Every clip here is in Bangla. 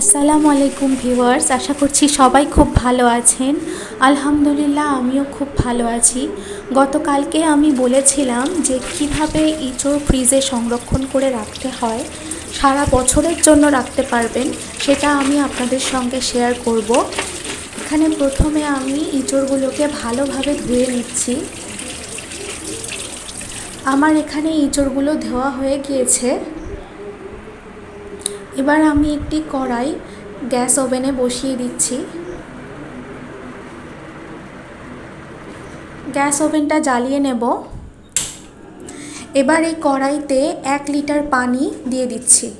আসসালামু আলাইকুম ভিউয়ার্স, আশা করছি সবাই খুব ভালো আছেন। আলহামদুলিল্লাহ, আমিও খুব ভালো আছি। গতকালকে আমি বলেছিলাম যে কীভাবে ইঁচড় ফ্রিজে সংরক্ষণ করে রাখতে হয়, সারা বছরের জন্য রাখতে পারবেন, সেটা আমি আপনাদের সঙ্গে শেয়ার করব। এখানে প্রথমে আমি ইঁচড়গুলোকে ভালোভাবে ধুয়ে নিচ্ছি। আমার এখানে ইঁচড়গুলো ধোয়া হয়ে গিয়েছে। এবার আমি একটি কড়াই গ্যাস ওভেনে বসিয়ে দিচ্ছি। গ্যাস ওভেনটা জ্বালিয়ে নেব। এবার এই কড়াইতে এক লিটার পানি দিয়ে দিচ্ছি।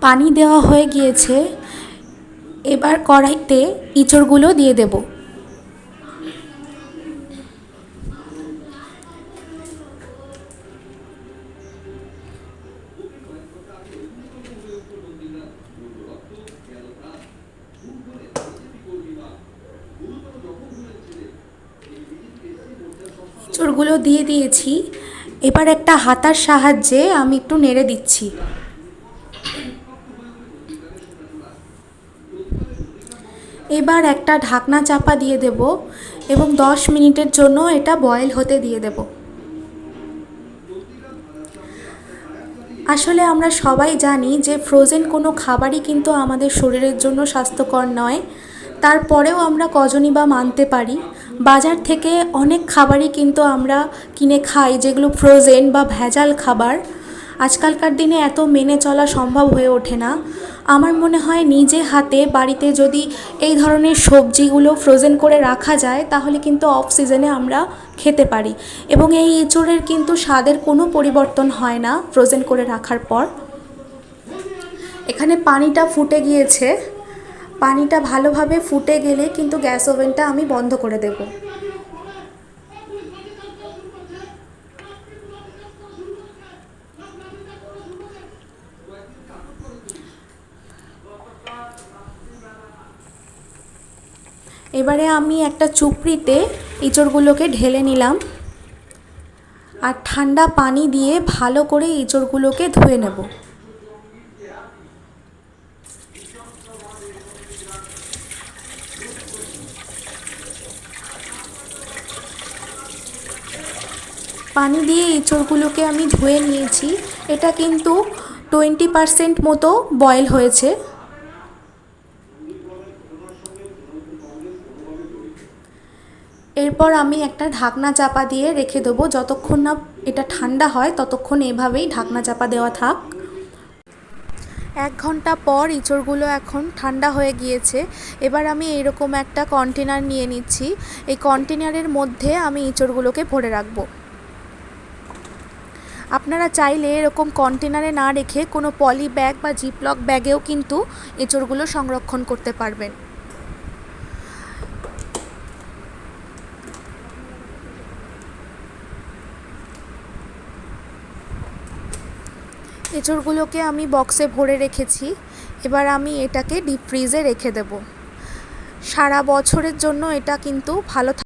পানি দেওয়া হয়ে গিয়েছে। এবার কড়াইতে ইঁচড়গুলো দিয়ে দেবো। চোরগুলো দিয়ে দিয়েছি, এবার একটা হাতার সাহায্যে আমি একটু নেড়ে দিচ্ছি। এবার একটা ঢাকনা চাপা দিয়ে দেব এবং দশ মিনিটের জন্য এটা বয়েল হতে দিয়ে দেব। আসলে আমরা সবাই জানি যে ফ্রোজেন কোনো খাবারই কিন্তু আমাদের শরীরের জন্য স্বাস্থ্যকর নয়। তারপরেও আমরা কজনই বা মানতে পারি। বাজার থেকে অনেক খাবারই কিন্তু আমরা কিনে খাই, যেগুলো ফ্রোজেন বা ভেজাল খাবার। আজকালকার দিনে এত মেনে চলা সম্ভব হয়ে ওঠে না। আমার মনে হয় নিজে হাতে বাড়িতে যদি এই ধরনের সবজিগুলো ফ্রোজেন করে রাখা যায়, তাহলে কিন্তু অফ সিজনে আমরা খেতে পারি। এবং এই এঁচোড়ের কিন্তু স্বাদের কোনো পরিবর্তন হয় না ফ্রোজেন করে রাখার পর। এখানে পানিটা ফুটে গিয়েছে। পানিটা ভালোভাবে ফুটে গেলে কিন্তু গ্যাস ওভেনটা আমি বন্ধ করে দেব। এবারে আমি একটা চুপড়িতে ইঁচড়গুলোকে ঢেলে নিলাম আর ঠান্ডা পানি দিয়ে ভালো করে ইঁচড়গুলোকে ধুয়ে নেব। পানি দিয়ে এঁচড়গুলোকে আমি ধুয়ে নিয়েছি। এটা কিন্তু টোয়েন্টি পারসেন্ট মতো বয়েল হয়েছে। এরপর আমি একটা ঢাকনা চাপা দিয়ে রেখে দেবো। যতক্ষণ না এটা ঠান্ডা হয়, ততক্ষণ এভাবেই ঢাকনা চাপা দেওয়া থাক। এক ঘণ্টা পর ইঁচড়গুলো এখন ঠান্ডা হয়ে গিয়েছে। এবার আমি এইরকম একটা কন্টেনার নিয়ে নিচ্ছি। এই কন্টেনারের মধ্যে আমি ইঁচড়গুলোকে ভরে রাখব। আপনারা চাইলে এরকম কন্টেনারে না রেখে কোনো পলি ব্যাগ বা জিপলক ব্যাগেও কিন্তু এঁচড়গুলো সংরক্ষণ করতে পারবেন। এঁচড়গুলোকে আমি বক্সে ভরে রেখেছি। এবার আমি এটাকে ডিপ ফ্রিজে রেখে দেব। সারা বছরের জন্য এটা কিন্তু ভালো